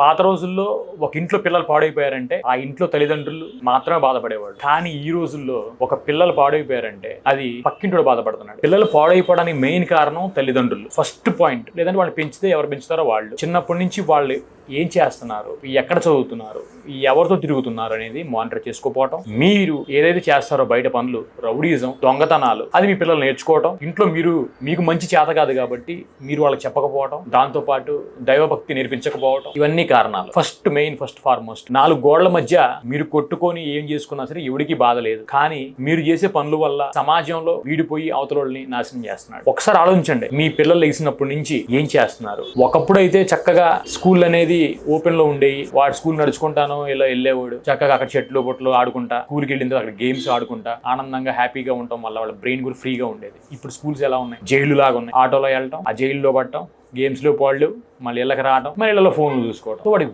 పాత రోజుల్లో ఒక ఇంట్లో పిల్లలు పాడైపోయారంటే ఆ ఇంట్లో తల్లిదండ్రులు మాత్రమే బాధపడేవాడు కానీ ఈ రోజుల్లో ఒక పిల్లలు పాడైపోయారంటే అది పక్కింటోడు బాధపడుతున్నాడు. పిల్లలు పాడైపోవడానికి మెయిన్ కారణం తల్లిదండ్రులు. First point. లేదంటే వాళ్ళు పెంచితే ఎవరు పెంచుతారో వాళ్ళు. చిన్నప్పటి నుంచి వాళ్ళు ఏం చేస్తున్నారు? ఎక్కడ చదువుతున్నారు? ఎవరితో తిరుగుతున్నారు అనేది మానిటర్ చేసుకోపోవటం. మీరు ఏదైతే చేస్తారో బయట పనులు రౌడీజం దొంగతనాలు అది మీ పిల్లలు నేర్చుకోవటం. ఇంట్లో మీరు మీకు మంచి చేత కాదు కాబట్టి మీరు వాళ్ళకి చెప్పకపోవటం. దాంతో పాటు దైవభక్తి నేర్పించకపోవటం. ఇవన్నీ కారణాలు. ఫస్ట్ మెయిన్ ఫస్ట్ ఫార్మోస్ట్ నాలుగు గోడల మధ్య మీరు కొట్టుకొని ఏం చేసుకున్నా సరే ఎవడికి బాధ లేదు. కానీ మీరు చేసే పనుల వల్ల సమాజంలో వీడిపోయి అవతలని నాశనం చేస్తున్నాడు. ఒకసారి ఆలోచించండి. మీ పిల్లలు లేచినప్పటి నుంచి ఏం చేస్తున్నారు? ఒకప్పుడు అయితే చక్కగా స్కూల్ అనేది ఓపెన్లో ఉండేవి వాడు స్కూల్ నడుచుకుంటాను ఇలా వెళ్ళేవాడు. చక్కగా అక్కడ చెట్లు బొట్లు ఆడుకుంటా స్కూల్కి వెళ్ళిన అక్కడ గేమ్స్ ఆడుకుంటా ఆనందంగా హ్యాపీగా ఉండటం వల్ల వాళ్ళ బ్రెయిన్ కూడా ఫ్రీగా ఉండేది. ఇప్పుడు స్కూల్స్ ఎలా ఉన్నాయి? జైలు లాగా ఉన్నాయి. ఆటోలో వెళ్ళటం ఆ జైల్లో పడటం గేమ్స్లో పాళ్ళు మళ్ళీ ఇళ్ళకి రావడం మళ్ళీ ఇళ్ళలో ఫోన్లు చూసుకోవడం సో వాడి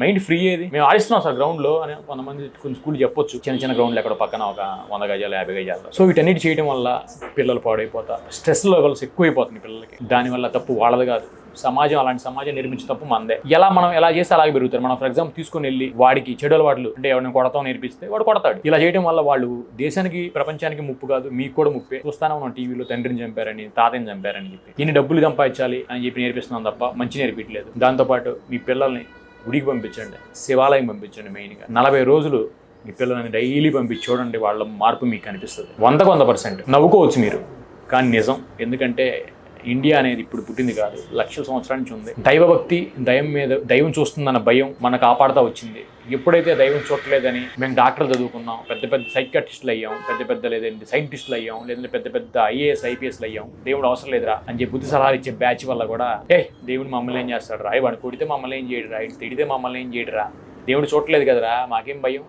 మైండ్ ఫ్రీ ఏది? మేము ఆడిస్తున్నాం సార్ గ్రౌండ్లో అని కొంతమంది కొన్ని స్కూల్ చెప్పొచ్చు. చిన్న చిన్న గ్రౌండ్లు ఎక్కడ పక్కన ఒక వంద గజాలు యాభై గజాలు. సో వీటన్నిటి చేయడం వల్ల పిల్లలు పాడైపోతారు. స్ట్రెస్ లెవెల్స్ ఎక్కువైపోతుంది పిల్లలకి. దానివల్ల తప్పు వాళ్ళది కాదు. సమాజం అలాంటి సమాజం నిర్మించే తప్పు మందే. ఎలా మనం ఎలా చేస్తే అలాగే పెరుగుతారు? మనం ఫర్ ఎగ్జాంపుల్ తీసుకుని వెళ్ళి వాడికి చెడు అలవాట్లు అంటే ఎవరిని కొడతాం నేర్పిస్తే వాడు కొడతాడు. ఇలా చేయడం వల్ల వాళ్ళు దేశానికి ప్రపంచానికి ముప్పు కాదు మీకు కూడా ముప్పే. చూస్తానే ఉన్నాం టీవీలో తండ్రిని చంపారని తాతని చంపారని చెప్పి. ఇన్ని డబ్బులు సంపాదించాలి అని చెప్పి నేర్పిస్తున్నాం తప్ప మంచి నేర్పించలేదు. దాంతోపాటు మీ పిల్లల్ని గుడికి పంపించండి శివాలయం పంపించండి మెయిన్గా నలభై రోజులు మీ పిల్లల్ని డైలీ పంపించి చూడండి వాళ్ళ మార్పు మీకు కనిపిస్తుంది వందకు వంద పర్సెంట్ నవ్వుకోవచ్చు మీరు. కానీ నిజం ఎందుకంటే ఇండియా అనేది ఇప్పుడు పుట్టింది కాదు లక్షల సంవత్సరాల నుంచి ఉంది. దైవభక్తి దయం మీద దైవం చూస్తుందన్న భయం మన కాపాడుతూ వచ్చింది. ఎప్పుడైతే దైవం చూడలేదని మేము డాక్టర్లు చదువుకున్నాం పెద్ద పెద్ద సైకాటిస్టులు అయ్యాం పెద్ద పెద్ద లేదంటే సైంటిస్టులు అయ్యాం లేదంటే పెద్ద పెద్ద ఐఏఎస్ ఐపీఎస్లు అయ్యాం దేవుడు అవసరం లేదురా అని చెప్పి బుద్ధి సలహాలు ఇచ్చే బ్యాచ్ వల్ల కూడా ఏ దేవుడు మమ్మల్ని ఏం చేస్తాడు రా వాడు కొడితే మమ్మల్ని ఏం చేయడు రా ఇటు తిడితే మమ్మల్ని ఏం చేయడు రా దేవుడు చూడలేదు కదరా? మాకేం భయం?